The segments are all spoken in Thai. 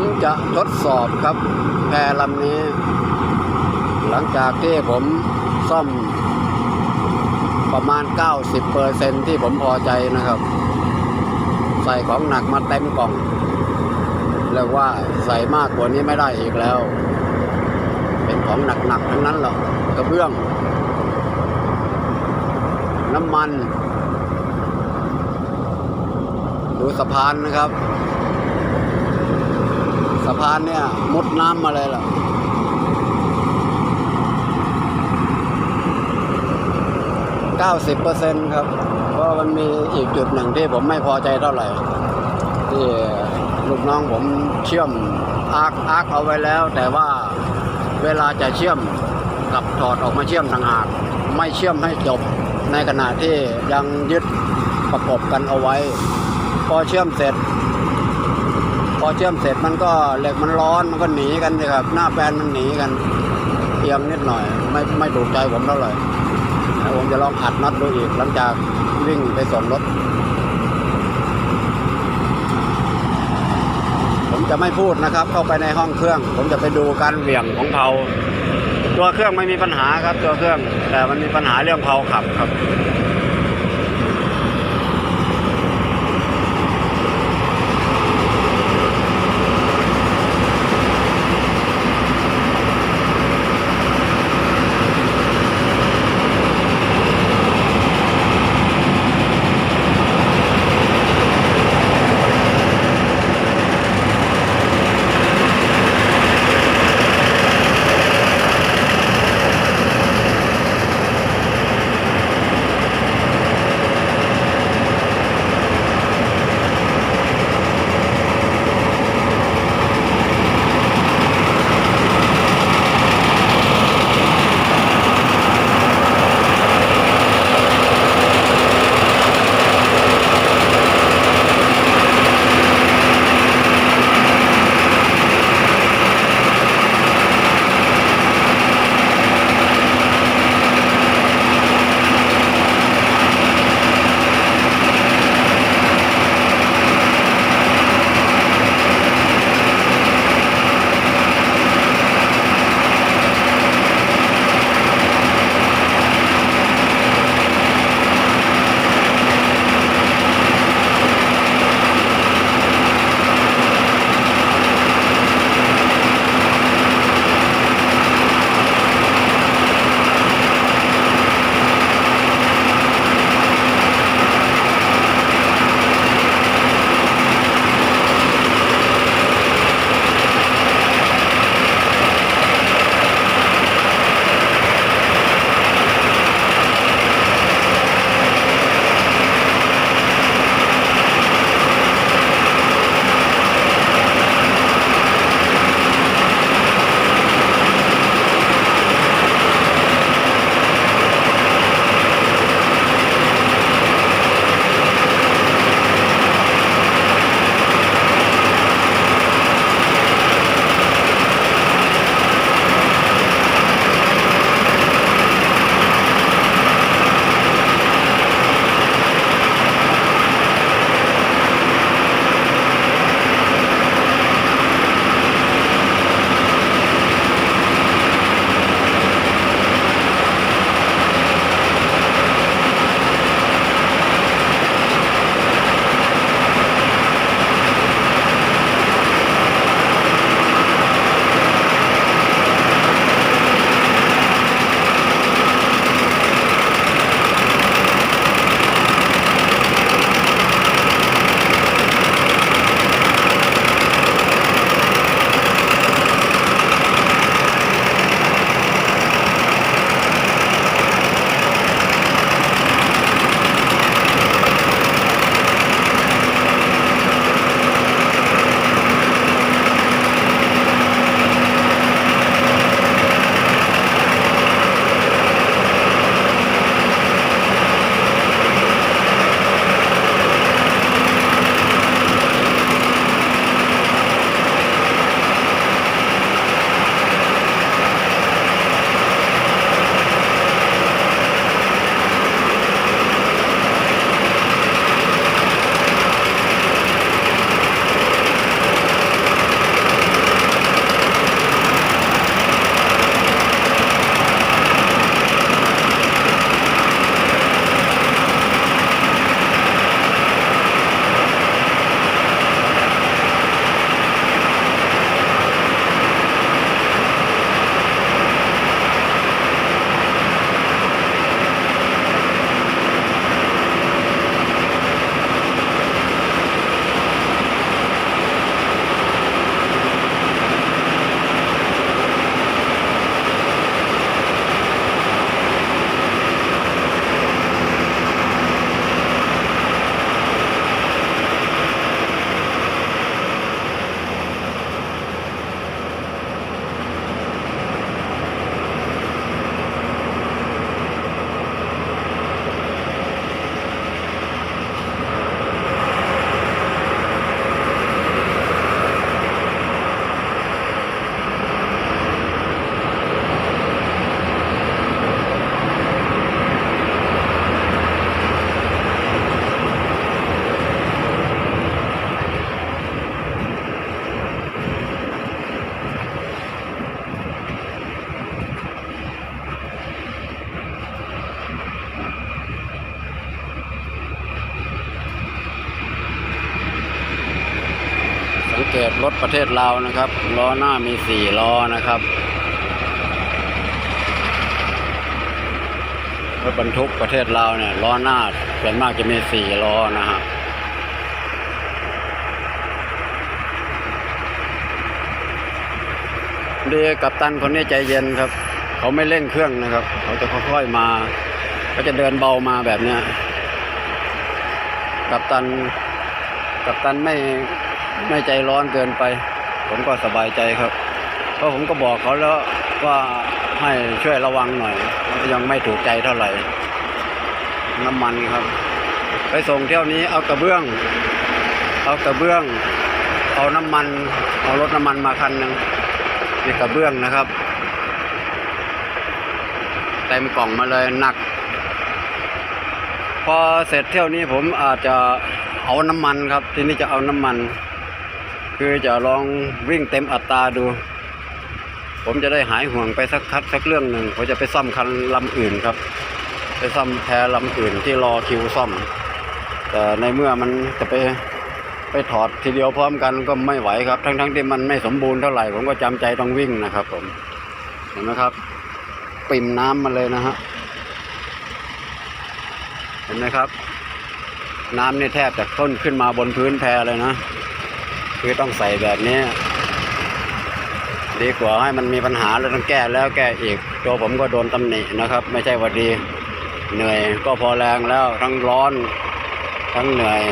ผมจะทดสอบครับแพลำนี้ หลังจากที่ผมซ่อมประมาณ 90%ที่ผมพอใจนะครับ ใส่ของหนักมาเต็มกล่องเรียกว่าใส่มากกว่านี้ไม่ได้อีกแล้ว เป็นของหนักๆทั้งนั้นหรอกกระเบื้อง น้ำมัน ดูสะพานนะครับ สะพานเนี่ยมุดน้ำมาเลยล่ะ90%ครับ เพราะมันมีอีกจุดหนึ่งที่ผมไม่พอใจเท่าไหร่ ที่ลูกน้องผมเชื่อมอาร์คอาร์คเอาไว้แล้ว แต่ว่าเวลาจะเชื่อมกับถอดออกมาเชื่อมต่างหาก ไม่เชื่อมให้จบในขณะที่ยังยึดประกบกันเอาไว้ พอเชื่อมเสร็จ เชื่อมเสร็จมันก็เหล็กมันร้อนมันก็หนีกันเลยครับ หน้าแปลนมันหนีกันเอียงนิดหน่อย ไม่ไม่ถูกใจผมเท่าไหร่เดี๋ยผมจะลองขัดน็อตดูอีกหลังจากวิ่งไปส่งรถ ผมจะไม่พูดนะครับ เข้าไปในห้องเครื่อง ผมจะไปดูการเหวี่ยงของเขาตัวเครื่องไม่มีปัญหาครับ ตัวเครื่อง แต่มันมีปัญหาเรื่องเพาขับครับ รถประเทศลาวนะครับล้อหน้ามีสี่ล้อนะครับ รถบรรทุกประเทศลาวเนี่ยล้อหน้าส่วนมากจะมีสี่ล้อนะฮะดีกับตันคนนี้ใจเย็นครับ เขาไม่เร่งเครื่องนะครับ เขาจะค่อยๆมาเขาจะเดินเบามาแบบเนี้ยกับตันกับตันไม่ ไม่ใจร้อนเกินไป ผมก็สบายใจครับ เพราะผมก็บอกเขาแล้วว่าให้ช่วยระวังหน่อย ยังไม่ถูกใจเท่าไหร่ น้ำมันครับ ไปส่งเที่ยวนี้เอากระเบื้อง เอากระเบื้อง เอาน้ำมัน เอารถน้ำมันมาคันหนึ่งมีกระเบื้องนะครับเต็มกล่องมาเลยหนัก พอเสร็จเที่ยวนี้ผมอาจจะเอาน้ำมันครับ ทีนี้จะเอาน้ำมัน คือจะลองวิ่งเต็มอัตราดู ผมจะได้หายห่วงไปสักคัดสักเรื่องหนึ่งผมจะไปซ่อมคันลำอื่นครับ ไปซ่อมแพลำอื่นที่รอคิวซ่อม แต่ในเมื่อมันจะไปไปถอดทีเดียวพร้อมกันก็ไม่ไหวครับ ทั้งๆที่มันไม่สมบูรณ์เท่าไหร่ผมก็จำใจต้องวิ่งนะครับ ผมเห็นไหมครับ ปิ่มน้ำมาเลยนะฮะเห็นไหมครับ น้ำนี่แทบจะข้นขึ้นมาบนพื้นแพเลยนะ คือต้องใส่แบบนี้ ดีกว่าให้มันมีปัญหาแล้วต้องแก้แล้วแก้อีก ตัวผมก็โดนตำหนินะครับ ไม่ใช่ว่าดีเหนื่อยก็พอแรงแล้วทั้งร้อน ทั้งเหนื่อย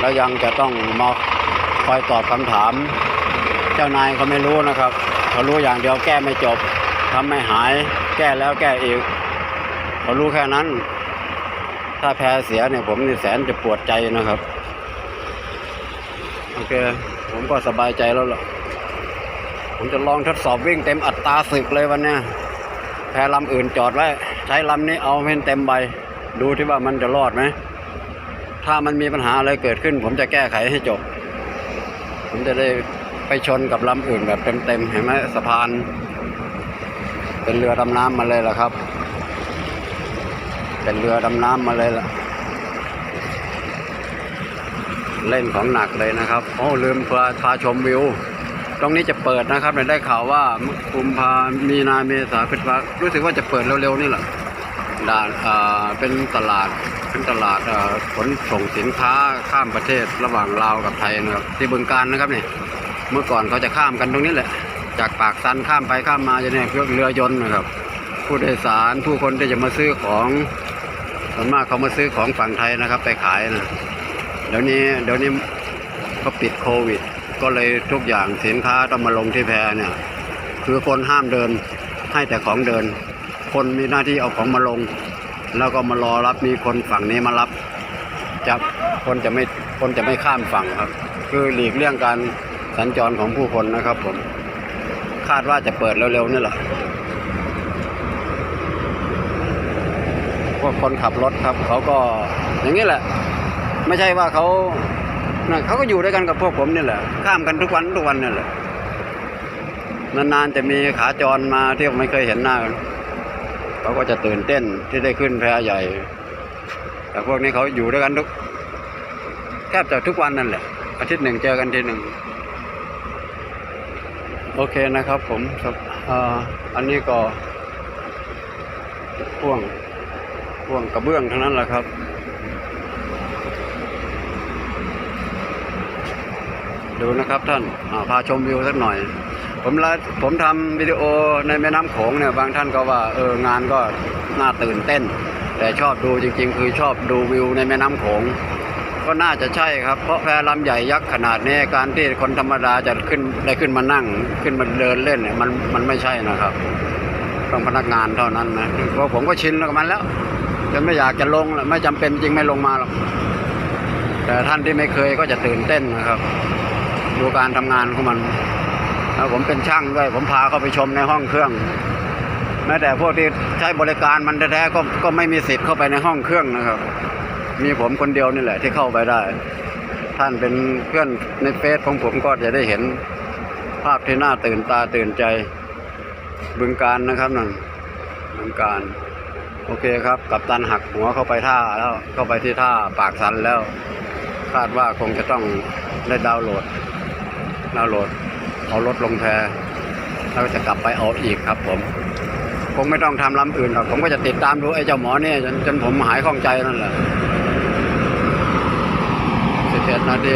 แล้วยังจะต้องมาคอยตอบคำถาม เจ้านายเขาไม่รู้นะครับเขารู้อย่างเดียวแก้ไม่จบทำไม่หาย แก้แล้วแก้อีกเขารู้แค่นั้น ถ้าแพ้เสียเนี่ยผมนี่แสนจะปวดใจนะครับ ผมก็สบายใจแล้วล่ะ ผมจะลองทดสอบวิ่งเต็มอัตราศึกเลยวันนี้แพลำอื่นจอดไว้ ใช้ลำนี้เอาเป็นเต็มใบ ดูที่ว่ามันจะรอดไหม ถ้ามันมีปัญหาอะไรเกิดขึ้น ผมจะแก้ไขให้จบ ผมจะได้ไปชนกับลำอื่นแบบเต็มๆเห็นไหมสะพาน เป็นเรือดำน้ำมาเลยล่ะครับ เป็นเรือดำน้ำมาเลยล่ะ เล่นของหนักเลยนะครับโอ้ลืมพาพาชมวิว ตรงนี้จะเปิดนะครับได้ข่าวว่ากุมภามีนาเมษาพฤษภารู้สึกว่าจะเปิดเร็วๆนี่แหละด่านเป็นตลาดเป็นตลาดขนส่งสินค้าข้ามประเทศระหว่างลาวกับไทยนะครับที่บึงการนะครับเนี่ยเมื่อก่อนเขาจะข้ามกันตรงนี้แหละ จากปากซันข้ามไปข้ามมาจะเนี่ยเพื่อเรือยนต์นะครับ ผู้โดยสารผู้คนที่จะมาซื้อของส่วนมากเขามาซื้อของฝั่งไทยนะครับ ไปขายนะ เดี๋ยวนี้เดี๋ยวนี้เขาปิดโควิด ก็เลยทุกอย่างสินค้าต้องมาลงที่แพเนี่ย คือคนห้ามเดินให้แต่ของเดิน คนมีหน้าที่เอาของมาลง แล้วก็มารอรับมีคนฝั่งนี้มารับจะคนจะไม่คนจะไม่ข้ามฝั่งครับ คือหลีกเลี่ยงการสัญจรของผู้คนนะครับผมคาดว่าจะเปิดเร็วๆนี่แหละพวกคนขับรถครับ เขาก็อย่างนี้แหละ ไม่ใช่ว่าเขาเขาก็อยู่ด้วยกันกับพวกผมนี่แหละ ข้ามกันทุกวันทุกวันนี่แหละ นานๆจะมีขาจรมาที่ไม่เคยเห็นหน้ากันเขาก็จะตื่นเต้นที่ได้ขึ้นแพใหญ่ แต่พวกนี้เขาอยู่ด้วยกันทุกแทบจะทุกวันนั่นแหละ อาทิตย์หนึ่งเจอกันทีหนึ่งโอเคนะครับ ผมอันนี้ก็พ่วงพ่วงกระเบื้องทั้งนั้นแหละครับ ดูนะครับท่านาพาชมวิวสักหน่อย ผมผมทำวิดีโอในแม่น้ำโขงเนี่ยบางท่านก็ว่าเอองานก็น่าตื่นเต้น แต่ชอบดูจริงๆ คือชอบดูวิวในแม่น้ำโขงก็น่าจะใช่ครับ เพราะแพลำใหญ่ยักษ์ขนาดนี้การที่คนธรรมดาจะขึ้นได้ขึ้นมานั่ง ขึ้นมาเดินเล่นเนี่ยมันมันไม่ใช่นะครับต้องพนักงานเท่านั้นนะเพราะผมก็ชินกับมันแล้วจนไม่อยากจะลงไม่จำเป็นจริงไม่ลงมาหรอกแต่ท่านที่ไม่เคยก็จะตื่นเต้นนะครับ ดูการทำงานของมันแล้วผมเป็นช่างด้วย ผมพาเขาไปชมในห้องเครื่อง แม้แต่พวกที่ใช้บริการมันแท้ๆก็ก็ไม่มีสิทธิ์เข้าไปในห้องเครื่องนะครับ มีผมคนเดียวนี่แหละที่เข้าไปได้ ท่านเป็นเพื่อนในเฟซของผมก็จะได้เห็นภาพที่น่าตื่นตาตื่นใจบึงการนะครับนั่นบึงการ โอเคครับ กับตันหักหัวเข้าไปท่าแล้วเข้าไปที่ท่าปากสันแล้ว คาดว่าคงจะต้องได้ดาวน์โหลด เราโหลดเอารถลงแพแล้วจะกลับไปเอาอีกครับผม คงไม่ต้องทำลำอื่นหรอกผมก็จะติดตามดูไอ้เจ้าหมอเนี่ยจนจนผมหายข้องใจนั่นแหละสิบเอ็ดนาที